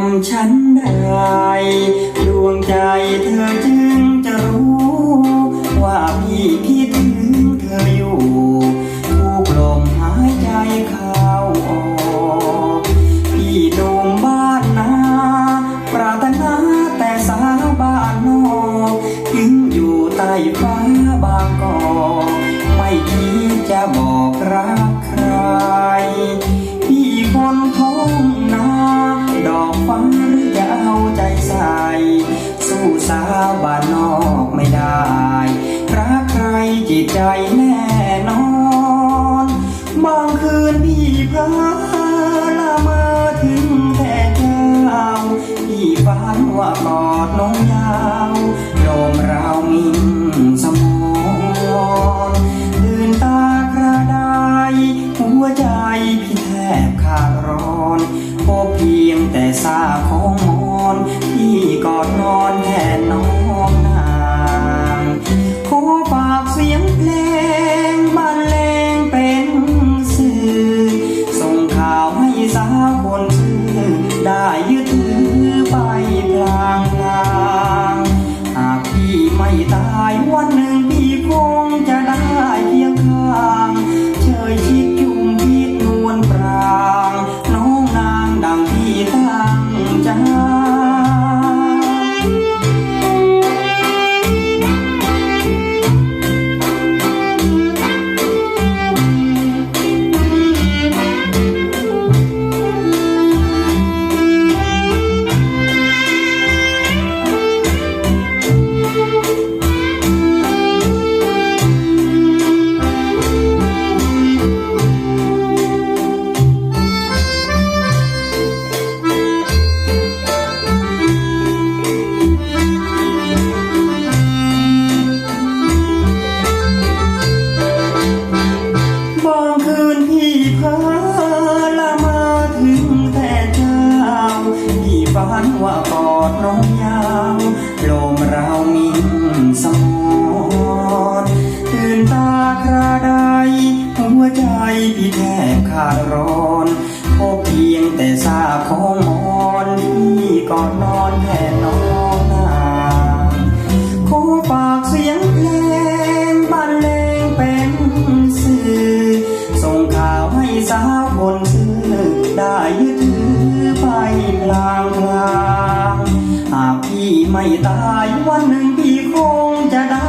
ำฉันได้ ดวงใจเธอจึงจะรู้ ว่าพี่คิดถึงเธออยู่ทุกลมหายใจเข้าออกพี่หนุ่มบ้านนา ปรารถนาแต่สาวบ้านนอกถึงอยู่ใต้ฟ้าบางกอกไม่คิดจะบอกรักใครพี่คนท้องนา อกฟ้าหรือจะเอาใจใส่ สู้สาวบ้านนอกไม่ได้รักใครจิตใจแน่นอน บางคืนพี่พาละเมอถึงแต่เจ้าพี่ฝันว่ากอดน้องยา ซากของมอนพี่กอดนอนแทนน้องนางขอฝากเสียงเพลงบรรเลงเป็นสื่อ ส่งข่าวให้สาวคนชื่อได้ยึดถือไปพลางพลาง หากพี่ไม่ตายวันหนึ่ง ฝันว่ากอดน้องยาวลมเรามิ่งสมอนตื่นตากระไดหัวใจพี่แทบขาดร้อนพบเพียงแต่ซาของมอนพี่กอดนอนแทนนองนางขอฝากเสียงเพลงบรรเลงเป็นสื่อส่งข่าวให้สาวคนชื่อ ได้ยึดถือไปพลางพลางหากพี่ไม่ตายวันหนึ่งพี่คงจะได้